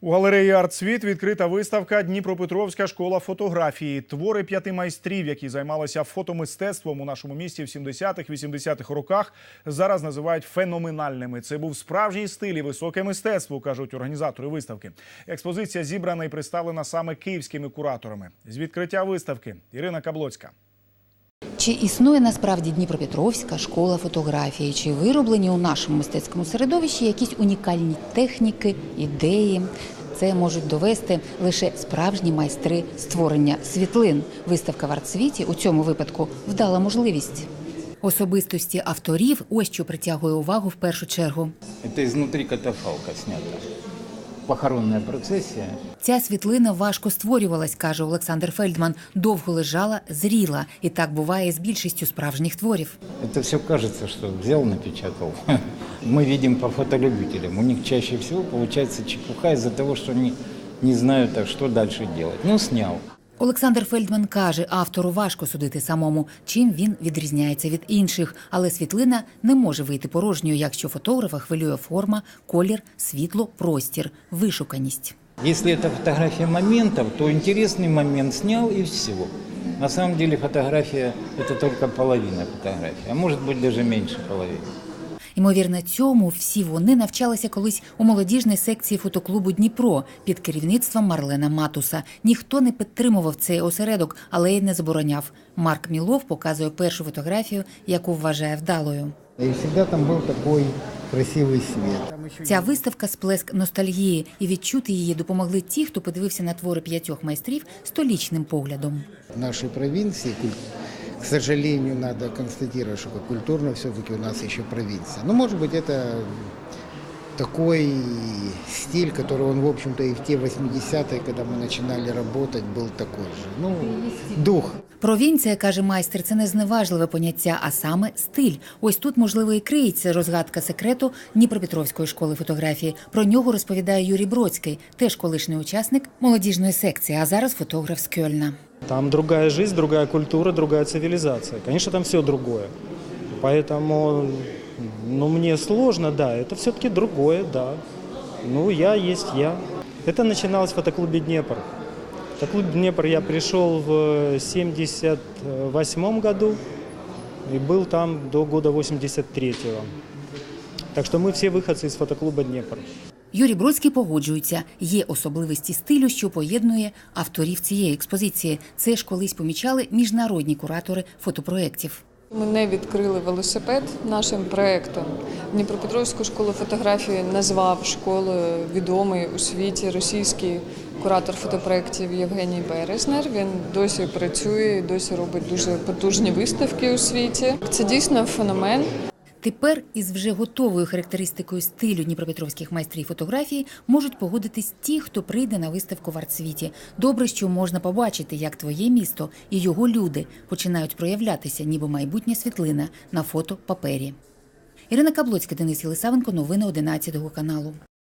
У галереї «Артсвіт» відкрита виставка Дніпропетровська школа фотографії. Твори п'яти майстрів, які займалися фотомистецтвом у нашому місті в 70-х-80-х роках, зараз називають феноменальними. Це був справжній стиль і високе мистецтво, кажуть організатори виставки. Експозиція зібрана і представлена саме київськими кураторами. З відкриття виставки Ірина Каблоцька. Чи існує насправді Дніпропетровська школа фотографії? Чи вироблені у нашому мистецькому середовищі якісь унікальні техніки, ідеї? Це можуть довести лише справжні майстри створення світлин. Виставка в артсвіті у цьому випадку вдала можливість. Особистості авторів ось що притягує увагу в першу чергу. Это изнутри катафалка снято. Похоронная процесія. Ця світлина важко створювалась, каже Олександр Фельдман. Довго лежала, зріла, і так буває з більшістю справжніх творів. Це все кажеться, що взяв, напечатав. Ми бачимо по фотолюбителям. У них чаще всього виходить чепуха из-за того, що вони не знають, що далі делать. Ну, снял. Олександр Фельдман каже, автору важко судити самому, чим він відрізняється від інших, але світлина не може вийти порожньою, якщо фотографа хвилює форма, колір, світло, простір, вишуканість. Если это фотография моментов, то интересный момент снял и все. На самом деле фотография – это только половина фотографии, а может быть даже меньше половины. Ймовірно, цьому всі вони навчалися колись у молодіжній секції фотоклубу Дніпро під керівництвом Марлена Матуса. Ніхто не підтримував цей осередок, але й не забороняв. Марк Мілов показує першу фотографію, яку вважає вдалою. И всегда там был такой красивый свет. Там Ця виставка сплеск ностальгії, і відчути її допомогли ті, хто подивився на твори п'ятьох майстрів столічним поглядом. в нашей провинции, куль- к сожалению, надо констатировать, что культурно все-таки у нас еще провинция. Ну, может быть, это такой стиль, который он, в общем-то, и в те 80-е, когда мы начинали работать, был такой же. Ну, дух. Провінція, каже майстер, це не зневажливе поняття, а саме стиль. Ось тут, можливо, і криється розгадка секрету Дніпропетровської школи фотографії. Про нього розповідає Юрій Бродський, теж колишній учасник молодіжної секції, а зараз фотограф з Кьольна. Там другая жизнь, другая культура, другая цивилизация. Конечно, там все другое. Поэтому, ну, мне сложно, да, это все-таки другое, да. Ну, я есть я. Это начиналось в фотоклубе «Днепр». В фотоклуб «Днепр» я пришел в 78 году и был там до года 83-го. Так что мы все выходцы из фотоклуба «Днепр». Юрій Бродський погоджується, є особливості стилю, що поєднує авторів цієї експозиції. Це ж колись помічали міжнародні куратори фотопроєктів. Ми не відкрили велосипед нашим проєктом. Дніпропетровську школу фотографії назвав школою відомий у світі російський куратор фотопроєктів Євгеній Березнер. Він досі працює, і досі робить дуже потужні виставки у світі. Це дійсно феномен. Тепер із вже готовою характеристикою стилю дніпропетровських майстрів фотографії можуть погодитись ті, хто прийде на виставку в артсвіті. Добре, що можна побачити, як твоє місто і його люди починають проявлятися, ніби майбутня світлина на фото папері. Ірина Каблоцька, Денис Єлисавенко, новини 11 каналу.